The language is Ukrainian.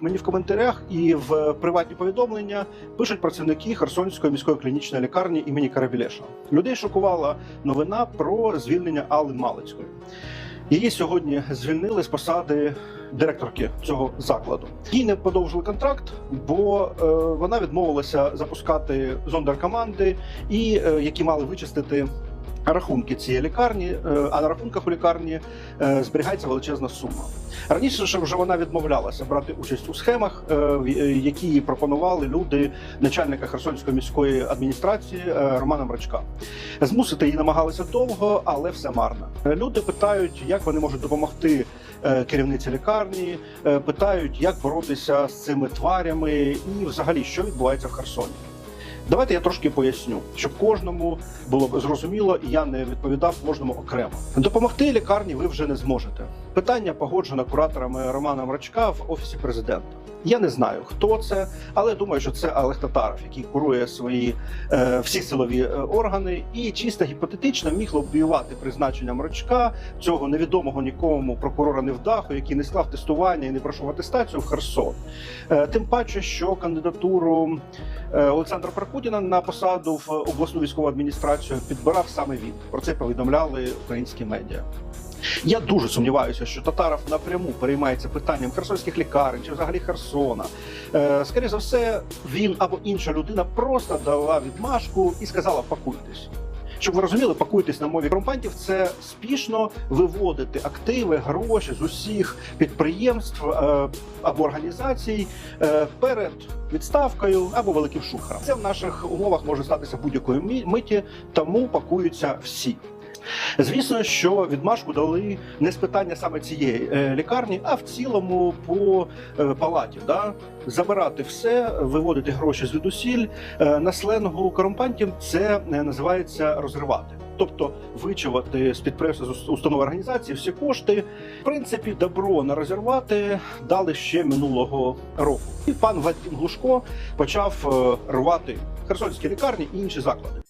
Мені в коментарях і в приватні повідомлення пишуть працівники Херсонської міської клінічної лікарні імені Карабілеша. Людей шокувала новина про звільнення Алли Малицької. Її сьогодні звільнили з посади директорки цього закладу. Їй не подовжили контракт, бо е, вона відмовилася запускати зондеркоманди, і е, які мали вичистити. Рахунки цієї лікарні, е, а на рахунках у лікарні е, зберігається величезна сума. Раніше вже вона відмовлялася брати участь у схемах, е, які їй пропонували люди начальника Херсонської міської адміністрації Романа Мрачка. Змусити її намагалися довго, але все марно. Люди питають, як вони можуть допомогти керівниці лікарні, питають, як боротися з цими тварями, і взагалі що відбувається в Херсоні. Давайте я трошки поясню, щоб кожному було зрозуміло, і я не відповідав кожному окремо. Допомогти лікарні ви вже не зможете. Питання погоджено кураторами Романа Мрачка в офісі президента. Я не знаю, хто це, але думаю, що це Олег Татаров, який курує свої е, всі силові е, органи, і чисто гіпотетично міг лобіювати призначення Мрачка, цього невідомого нікому прокурора невдаху, який не склав тестування і не пройшов атестацію в Херсон. Е, тим паче, що кандидатуру е, Олександра Прокудіна на посаду в обласну військову адміністрацію підбирав саме він. Про це повідомляли українські медіа. Я дуже сумніваюся, що Татаров напряму переймається питанням херсонських лікарень чи взагалі Херсона. Е, скоріше за все, він або інша людина просто дала відмашку і сказала пакуйтесь. Щоб ви розуміли, пакуйтесь на мові компантів, це спішно виводити активи, гроші з усіх підприємств е, або організацій е, перед відставкою або великим шухером. Це в наших умовах може статися будь-якої миті, тому пакуються всі. Звісно, що відмашку дали не з питання саме цієї е, лікарні, а в цілому по е, палаті. Да? Забирати все, виводити гроші звідусіль. Е, на сленгу корумпантів це називається розривати. Тобто вичувати з підприємства з установи організації всі кошти. В принципі, добро на розірвати дали ще минулого року. І пан Вадим Глушко почав рвати херсонські лікарні і інші заклади.